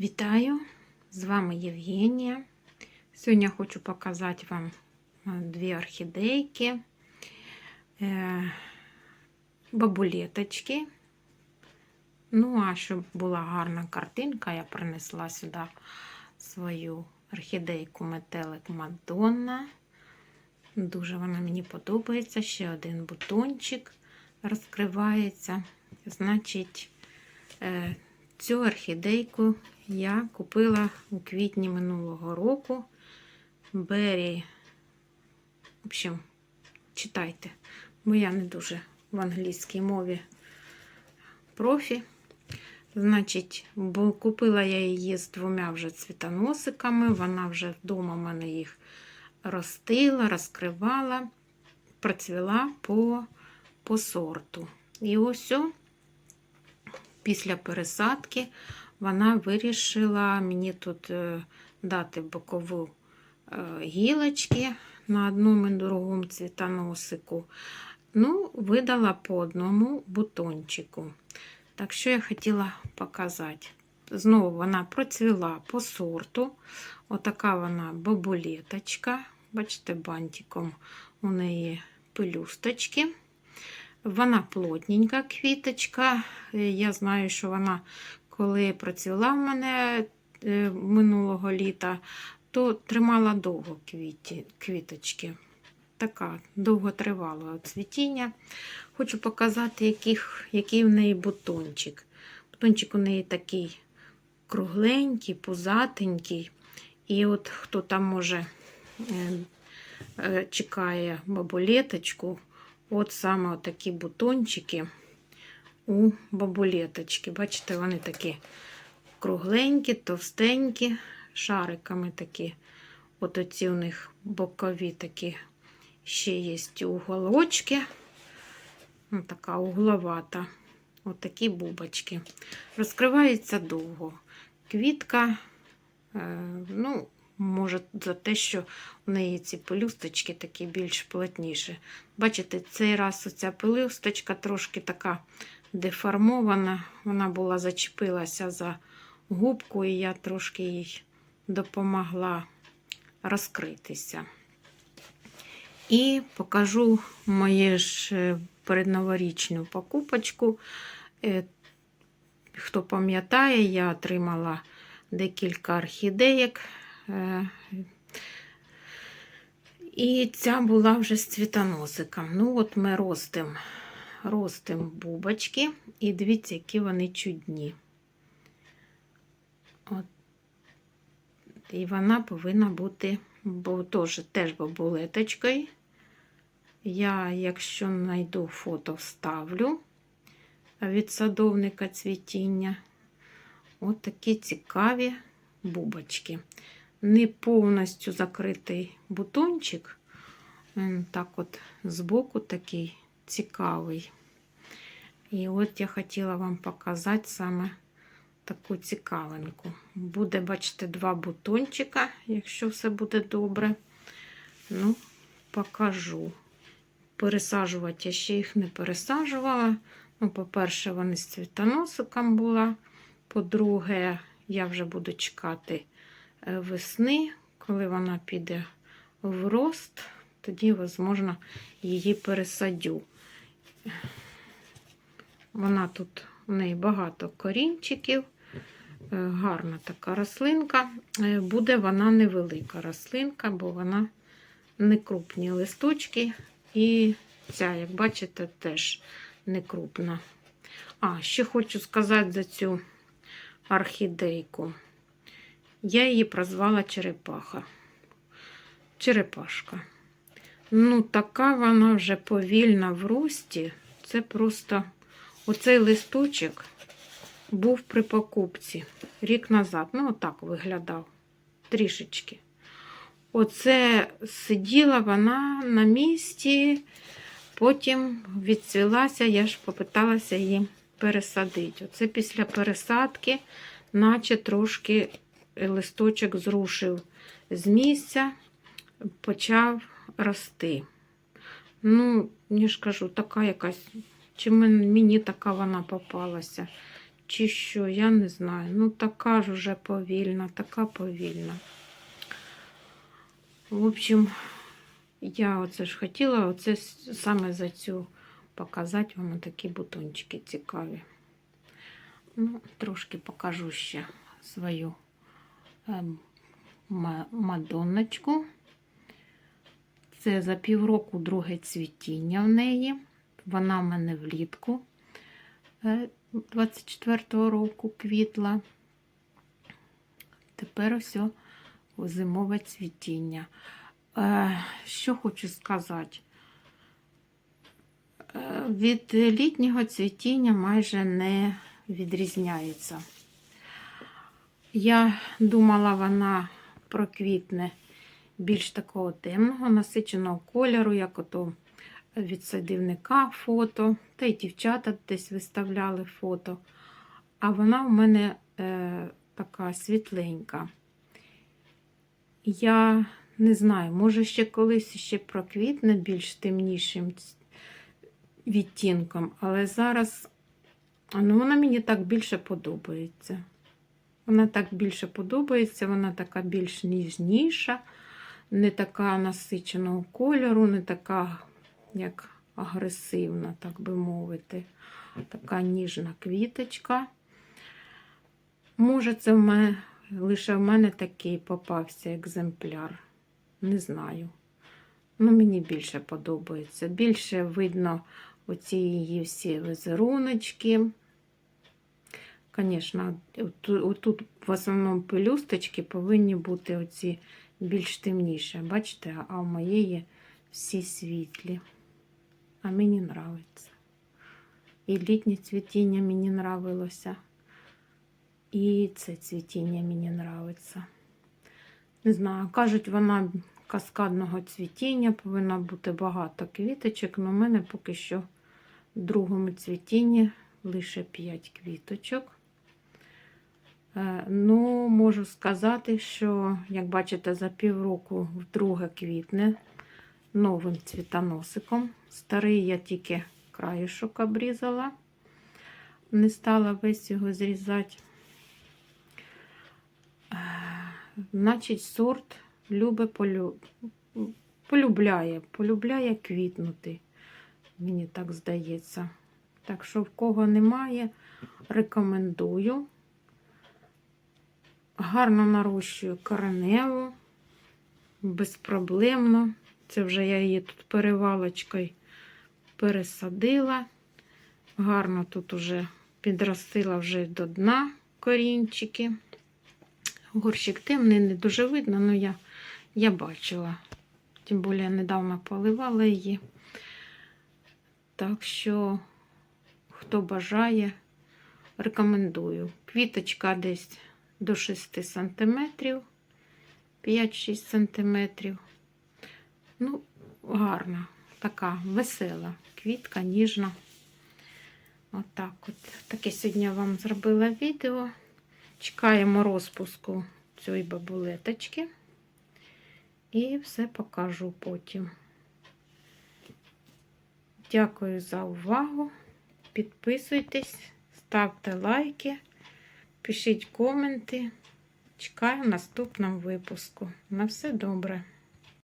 Вітаю! З вами Євгенія. Сьогодні я хочу показати вам е, дві орхідейки, е, бабулеточки. Ну, а щоб була гарна картинка, я принесла сюди свою орхідейку метелик Мадонна. Дуже вона мені подобається. Ще один бутончик розкривається. Значить, е, цю орхідейку я купила у квітні минулого року. Бері, в общем, читайте, бо я не дуже в англійській мові профі. Значить, бо купила я її з двома вже цвітоносиками. Вона вже вдома в мене їх ростила, розкривала, процвіла по, по сорту. І ось після пересадки вона вирішила мені тут е, дати бокову е, гілочки на одному і другому цвітоносику. Ну, видала по одному бутончику. Так що я хотіла показати. Знову вона процвіла по сорту. Отака вона бабулеточка. Бачите, бантиком у неї пелюсточки. Вона плотненька квіточка. Я знаю, що вона, коли процвіла в мене е, минулого літа, то тримала довго квіті, квіточки. Така довготривалого цвітіння. Хочу показати, яких, який в неї бутончик. Бутончик у неї такий кругленький, пузатенький. І от хто там може е, е, чекає бабулеточку, от саме такі бутончики у бабулеточки. Бачите, вони такі кругленькі, товстенькі, шариками такі. От оці у них бокові такі ще є уголочки. Така угловата. От такі бубочки. Розкривається довго. Квітка, е, ну, може, за те, що в неї ці пелюсточки такі більш плотніші. Бачите, цей раз оця пелюсточка трошки така деформована. Вона була зачепилася за губку, і я трошки їй допомогла розкритися. І покажу моє ж е, передноворічну покупочку. Е, Хто пам'ятає, я отримала декілька орхідеєк. Е, І ця була вже з цвітоносиком. Ну, от ми ростимо ростим бубочки, і дивіться, які вони чудні. От. І вона повинна бути бо теж, теж бабулеточкою. Я, якщо знайду фото, вставлю від садовника цвітіння. От такі цікаві бубочки. Не повністю закритий бутончик. Так от збоку такий цікавий. І от я хотіла вам показати саме таку цікавинку. Буде, бачите, два бутончика, якщо все буде добре. Ну, покажу. Пересаджувати я ще їх не пересаджувала. Ну, по-перше, вони з цвітоносиком була. По-друге, я вже буду чекати е, весни, коли вона піде в рост, тоді, можливо, її пересадю. Вона тут у неї багато корінчиків, е, гарна така рослинка. Е, буде вона невелика рослинка, бо вона не крупні листочки. І ця, як бачите, теж не крупна. А, ще хочу сказати за цю орхідейку. Я її прозвала черепаха. Черепашка. Ну, така вона вже повільна в рості. Це просто оцей листочок був при покупці рік назад. Ну, отак виглядав трішечки. Оце сиділа вона на місці, потім відцвілася, я ж попиталася її пересадити. Оце після пересадки, наче трошки листочок зрушив з місця, почав рости. Ну, я ж кажу, така якась, чи мені така вона попалася, чи що, я не знаю. Ну, така ж уже повільна, така повільна. В общем, я оце ж хотіла оце саме за цю показати вам такі бутончики цікаві. Ну, трошки покажу ще свою ем, мадонночку. Це за півроку друге цвітіння в неї. Вона в мене влітку е, 24-го року квітла. Тепер ось зимове цвітіння. Е, Що хочу сказати? Е, Від літнього цвітіння майже не відрізняється. Я думала, вона проквітне більш такого темного, насиченого кольору, як ото від садівника фото, та й дівчата десь виставляли фото. А вона в мене е, така світленька. Я не знаю, може ще колись ще проквітне більш темнішим відтінком, але зараз ну, вона мені так більше подобається. Вона так більше подобається, вона така більш ніжніша, не така насиченого кольору, не така, як агресивна, так би мовити. Така ніжна квіточка. Може, це в мене, лише в мене такий попався екземпляр. Не знаю. Ну, мені більше подобається. Більше видно оці її всі візеруночки. Звісно, отут в основному пелюсточки повинні бути оці більш темніші. Бачите, а у моєї всі світлі. А мені подобається. І літнє цвітіння мені нравилося. І це цвітіння мені нравиться. Не знаю, кажуть, вона каскадного цвітіння, повинна бути багато квіточок, але в мене поки що в другому цвітінні лише 5 квіточок. Е, Ну, можу сказати, що, як бачите, за півроку вдруге квітне новим цвітоносиком. Старий я тільки краюшок обрізала, не стала весь його зрізати. Е, Значить, сорт любе полю... полюбляє, полюбляє квітнути, мені так здається. Так що, в кого немає, рекомендую. Гарно нарощую кореневу, безпроблемно. Це вже я її тут перевалочкою пересадила. Гарно тут уже підростила вже до дна корінчики. Горщик темний, не дуже видно, але я, я бачила. Тим більше я недавно поливала її. Так що, хто бажає, рекомендую. Квіточка десь до 6 см, 5-6 см. Ну, гарна, така весела квітка, ніжна. Отак от, Таке сьогодні вам зробила відео. Чекаємо розпуску цієї бабулеточки. І все покажу потім. Дякую за увагу. Підписуйтесь, ставте лайки, пишіть коменти. Чекаю в наступному випуску. На все добре!